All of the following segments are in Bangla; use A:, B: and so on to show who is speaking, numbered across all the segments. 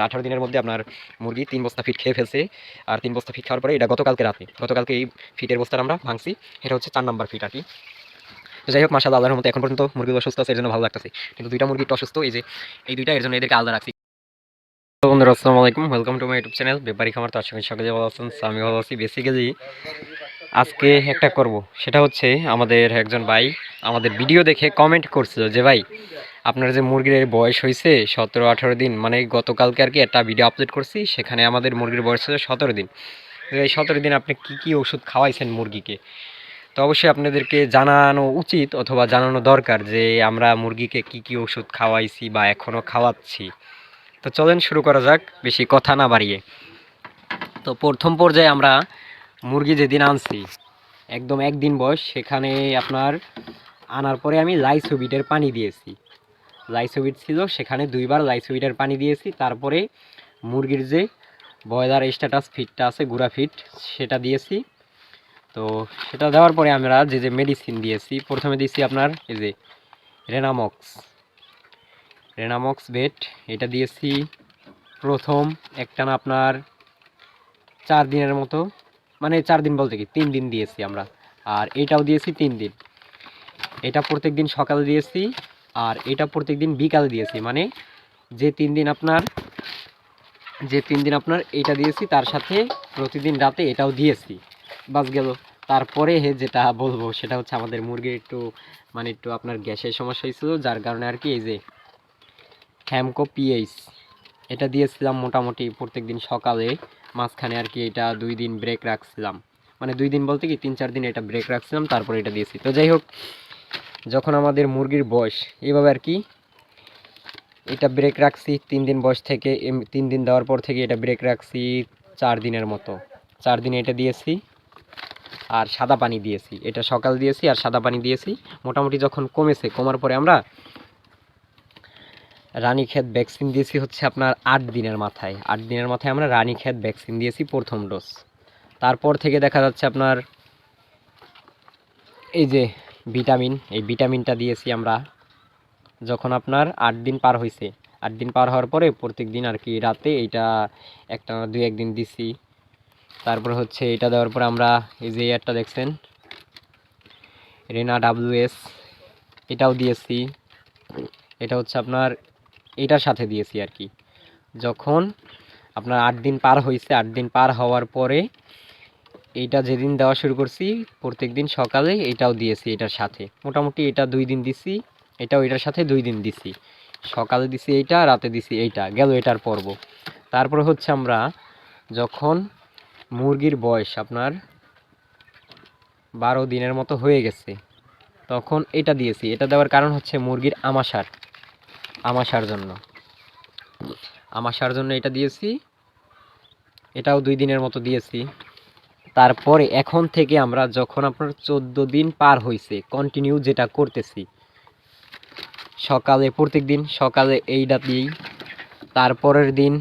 A: আর আঠারো দিনের মধ্যে আপনার মুরগি তিন বস্তা ফিট খেয়ে ফেলছে, আর তিন বস্তা ফিট খাওয়ার পরে এটা গতকালকে রাতে গতকালকে এই ফিটের বস্তাটা আমরা ভাঙছি, এটা হচ্ছে চার নাম্বার ফিট আর কি। যাই হোক মাসাল আল্লাহর মতো এখন পর্যন্ত মুরগি অসুস্থ আছে এর জন্য ভালো লাগতেছে। কিন্তু দুইটা মুরগি অসুস্থ, এই যে এই দুইটা, এর জন্য এদেরকে আলাদা রাখছি। বন্ধুরা, আসসালামু আলাইকুম welcome to my YouTube channel Bepari Khamar. তো আশা সকলে ভালো আছেন আমি ভালো আছি। বেসিক্যালি আজকে একটা করব, সেটা হচ্ছে আমাদের একজন ভাই, আমাদের ভিডিও দেখে কমেন্ট করছিল যে, ভাই আপনার যে মুরগির বয়স হয়েছে সতেরো, আঠারো দিন মানে গতকালকে আর কি একটা ভিডিও আপলোড করছি, সেখানে আমাদের মুরগির বয়স হচ্ছে সতেরো দিন। এই সতেরো দিন আপনি কি কি ওষুধ খাওয়াইছেন মুরগিকে? তো অবশ্যই আপনাদেরকে জানানো উচিত অথবা জানানো দরকার যে আমরা মুরগিকে কি কি ওষুধ খাওয়াইছি বা এখনও খাওয়াচ্ছি। তো চলেন শুরু করা যাক, বেশি কথা না বাড়িয়ে। তো প্রথম পর্যায়ে আমরা মুরগি যেদিন আনছি, একদম একদিন বয়স, সেখানে আপনার আনার পরে আমি লাইসোবিটের পানি দিয়েছি। লাইসোবিট ছিল, সেখানে দুইবার লাইসোবিটের পানি দিয়েছি। তারপরে মুরগির যে ব্রয়লার স্ট্যাটাস ফিটটা আছে, গুড়া ফিট সেটা দিয়েছি। তো সেটা দেওয়ার পরে আমরা যে যে মেডিসিন দিয়েছি, প্রথমে দিয়েছি আপনার এই যে রেনামক্স রেনামক্স বেট এটা দিয়েছি প্রথম একটানা আপনার চার দিনের মতো মানে চার দিন বলতে কি, তিন দিন দিয়েছি আমরা। আর এটাও দিয়েছি তিন দিন। এটা প্রত্যেক দিন সকালে দিয়েছি আর এটা প্রত্যেক দিন বিকালে দিয়েছি মানে যে তিন দিন আপনার, যে তিন দিন আপনার এটা দিয়েছি, তার সাথে প্রতিদিন রাতে এটাও দিয়েছি। বাস গেল। তারপরে হে যেটা বলব, সেটা হচ্ছে আমাদের মুরগির একটু মানে একটু আপনার গ্যাসের সমস্যা হয়েছিল, যার কারণে আর কি এই যে হ্যামকো পিএইচ, এটা দিয়েছিলাম মোটামুটি প্রত্যেক দিন সকালে, মাঝখানে আর কি এটা দুই দিন ব্রেক রাখছিলাম। মানে দুই দিন বলতে কি তিন চার দিন এটা ব্রেক রাখছিলাম, তারপরে এটা দিয়েছি। তো যাই হোক যখন আমাদের মুরগির বয়স এইভাবে আর কি, এটা ব্রেক রাখছি তিন দিন বয়স থেকে তিন দিন দেওয়ার পর থেকে এটা ব্রেক রাখছি চার দিনের মতো। চার দিনে এটা দিয়েছি আর সাদা পানি দিয়েছি। এটা সকাল দিয়েছি আর সাদা পানি দিয়েছি। মোটামুটি যখন কমেছে, কমার পরে আমরা রানীক্ষেত ভ্যাকসিন দিয়েছি হচ্ছে আপনার আট দিনের মাথায়। আট দিনের মাথায় আমরা রানী রানীক্ষেত ভ্যাকসিন দিয়েছি প্রথম ডোজ তারপর থেকে দেখা যাচ্ছে আপনার এই যে ভিটামিন, এই ভিটামিনটা দিয়েছি আমরা। যখন আপনার আট দিন পার হয়েছে আট দিন পার হওয়ার পরে প্রত্যেক দিন আর কি রাতে এইটা একটা দুই, একদিন দিছি। তারপর হচ্ছে এটা দেওয়ার পর আমরা এই যে একটা দেখছেন, রেনা ডাব্লিউএস এটাও দিয়েছি। এটা হচ্ছে আপনার এটার সাথে দিয়েছি আর কি। যখন আপনার আট দিন পার হয়েছে আট দিন পার হওয়ার পরে এইটা যেদিন দেওয়া শুরু করছি প্রত্যেক দিন সকালে এটাও দিয়েছি এটার সাথে। মোটামুটি এটা দুই দিন দিছি, এটাও এটার সাথে দুই দিন দিছি। সকালে দিছি এইটা, রাতে দিছি এইটা, গেল এটার পর্ব। তারপরে হচ্ছে আমরা যখন মুরগির বয়স আপনার বারো দিনের মতো হয়ে গেছে, তখন এটা দিয়েছি। এটা দেওয়ার কারণ হচ্ছে মুরগির আমাশার আমাশার জন্য। আমাশার জন্য এটা দিয়েছি, এটাও দুই দিনের মতো দিয়েছি। তারপরে এখন থেকে আমরা যখন আপনার চোদ্দ দিন পার হয়েছে কন্টিনিউ যেটা করতেছি, সকালে প্রত্যেক দিন, সকালে এইটা দিই তারপরের দিন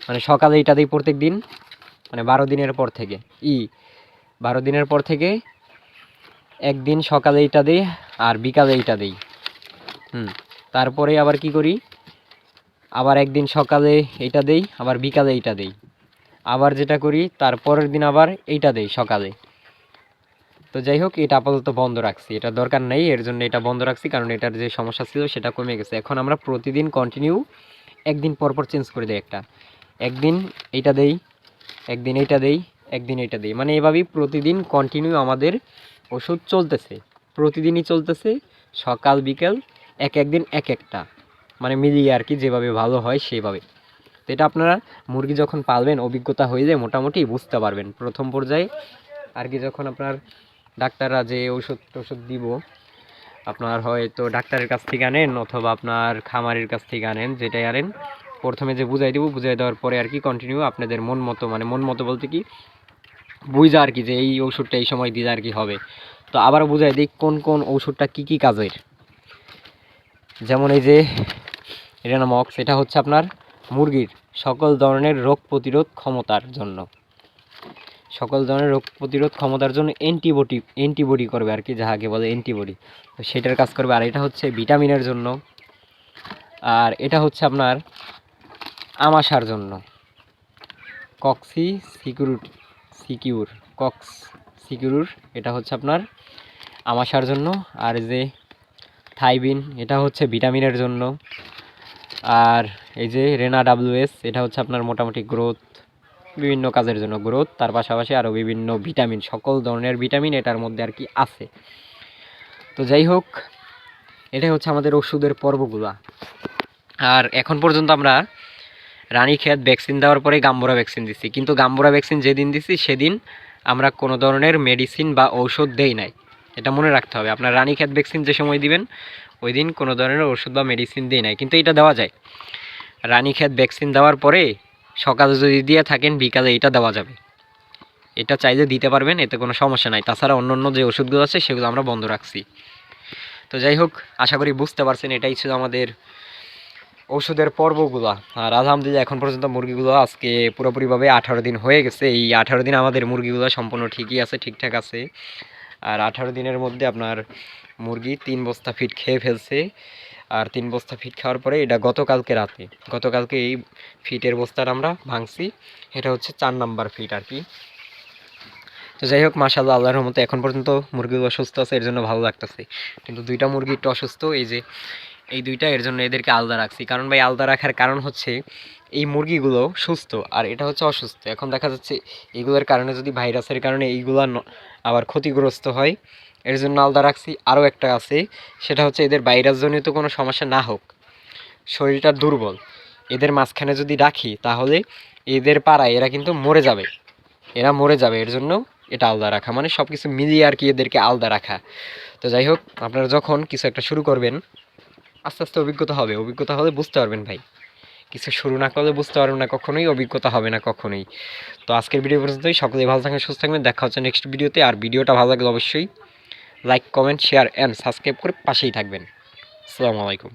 A: মানে সকালে এইটা দিই প্রত্যেক দিন মানে বারো দিনের পর থেকে, ই, বারো দিনের পর থেকে একদিন সকালে এইটা দিই আর বিকালে এইটা দিই, হুম, তারপরে আবার কি করি? আবার একদিন সকালে এইটা দেই, আবার বিকালে এইটা দেই। আবার যেটা করি তারপরের দিন আবার এইটা দেই সকালে। তো যাই হোক, এটা আপাতত বন্ধ রাখছি। এটা দরকার নেই, এর জন্য এটা বন্ধ রাখছি, কারণ এটার যে সমস্যা ছিল সেটা কমে গেছে। এখন আমরা প্রতিদিন কন্টিনিউ একদিন পর পর চেঞ্জ করে দিই একটা। একদিন এইটা দেই, একদিন এইটা দেই, একদিন এইটা দেই। মানে এভাবেই প্রতিদিন কন্টিনিউ আমাদের ওষুধ চলতেছে। প্রতিদিনই চলতেছে, সকাল, বিকেল, এক একদিন এক একটা। মানে মিলিয়ে আর কি, যেভাবে ভালো হয় সেভাবে তো এটা আপনারা মুরগি যখন পালবেন, অভিজ্ঞতা হয়ে যায় মোটামুটি বুঝতে পারবেন। প্রথম পর্যায়ে আর কি যখন আপনার ডাক্তাররা যে ওষুধ টষুধ দিব, আপনার হয়তো ডাক্তারের কাছ থেকে আনেন অথবা আপনার খামারের কাছ থেকে আনেন, যেটাই আনেন, প্রথমে যে বুঝাই দেবো, বুঝাই দেওয়ার পরে আর কি কন্টিনিউ আপনাদের মন মতো মানে মন মতো বলতে কি, বুঝা আর কি যে এই ওষুধটা এই সময় দিলে আর কি হবে। তো আবার বুঝাই দিই, কোন কোন ওষুধটা কি কি কাজের? যেমন এই যে রেনামক্স এটা হচ্ছে আপনার মুরগির সকল ধরনের রোগ প্রতিরোধ ক্ষমতার জন্য। সকল ধরনের রোগ প্রতিরোধ ক্ষমতার জন্য অ্যান্টিবডি অ্যান্টিবডি করবে আর কি যাহাকে বলে অ্যান্টিবডি তো সেটার কাজ করবে। আর এটা হচ্ছে ভিটামিনের জন্য। আর এটা হচ্ছে আপনার আমাশার জন্য। Coxi secure secure, Cox secure, এটা হচ্ছে আপনার আমাশার জন্য। আর যে থাইবিন, এটা হচ্ছে ভিটামিনের জন্য। আর এই যে রেনা ডাব্লিউএস এটা হচ্ছে আপনার মোটামুটি গ্রোথ বিভিন্ন কাজের জন্য গ্রোথ তার পাশাপাশি আরও বিভিন্ন ভিটামিন সকল ধরনের ভিটামিন এটার মধ্যে আর কি আছে। তো যাই হোক, এটাই হচ্ছে আমাদের ওষুধের পর্বগুলা। আর এখন পর্যন্ত আমরা রানীক্ষেত ভ্যাকসিন দেওয়ার পরে গাম্বুরা ভ্যাকসিন দিচ্ছি কিন্তু গাম্বুরা ভ্যাকসিন যেদিন দিছি, সেদিন আমরা কোনো ধরনের মেডিসিন বা ঔষধ দেই নাই। এটা মনে রাখতে হবে। আপনার রানীক্ষেত ভ্যাকসিন যে সময় দিবেন ওই দিন কোনো ধরনের ওষুধ বা মেডিসিন দেই নাই, কিন্তু এটা দেওয়া যায়। রানীক্ষেত ভ্যাকসিন দেওয়ার পরে সকালে যদি দিয়ে থাকেন, বিকালে এটা দেওয়া যাবে। এটা চাইলে দিতে পারবেন, এতে কোনো সমস্যা নাই। তাছাড়া অন্য অন্য যে ওষুধগুলো আছে, সেগুলো আমরা বন্ধ রাখছি। তো যাই হোক, আশা করি বুঝতে পারছেন, এটাই ছিল আমাদের ওষুধের পর্বগুলো। আর আলহামদুলিল্লাহ, এখন পর্যন্ত মুরগিগুলো আজকে পুরোপুরিভাবে আঠারো দিন হয়ে গেছে। এই আঠারো দিন আমাদের মুরগিগুলো সম্পূর্ণ ঠিকই আছে, ঠিকঠাক আছে। আর আঠারো দিনের মধ্যে আপনার মুরগি তিন বস্তা ফিট খেয়ে ফেলছে। আর তিন বস্তা ফিট খাওয়ার পরে এটা গতকালকে রাতে, গতকালকে এই ফিটের বস্তাটা আমরা ভাঙছি। এটা হচ্ছে চার নাম্বার ফিট আর কি। তো যাই হোক মাসাল্লাহ আল্লাহর রহমতে এখন পর্যন্ত মুরগিগুলো অসুস্থ আছে, এর জন্য ভালো লাগতেছে। কিন্তু দুইটা মুরগি একটু অসুস্থ, এই যে এই দুইটা, এর জন্য এদেরকে আলাদা রাখছি। কারণ ভাই, আলাদা রাখার কারণ হচ্ছে এই মুরগিগুলো সুস্থ আর এটা হচ্ছে অসুস্থ। এখন দেখা যাচ্ছে এগুলোর কারণে যদি ভাইরাসের কারণে এইগুলা আবার ক্ষতিগ্রস্ত হয়, এর জন্য আলাদা রাখছি, আরও একটা আছে, সেটা হচ্ছে এদের ভাইরাসজনিত কোনো সমস্যা না হোক, শরীরটা দুর্বল। এদের মাঝখানে যদি রাখি, তাহলে এদের পাড়ায় এরা কিন্তু মরে যাবে। এরা মরে যাবে, এর জন্য এটা আলাদা রাখা। মানে সব কিছু মিলিয়ে আর কি এদেরকে আলাদা রাখা। তো যাই হোক, আপনারা যখন কিছু একটা শুরু করবেন, আস্তে আস্তে অভিজ্ঞতা হবে। অভিজ্ঞতা হলে বুঝতে পারবেন ভাই। কিছু শুরু না করলে বুঝতে পারব না, কখনোই অভিজ্ঞতা হবে না, কখনোই। তো আজকের ভিডিও পর্যন্তই। সকলেই ভালো থাকবেন, সুস্থ থাকবেন। দেখা হচ্ছে নেক্সট ভিডিওতে আর ভিডিওটা ভালো লাগলে অবশ্যই like comment share and subscribe করে পাশেই থাকবেন। আসসালামু আলাইকুম।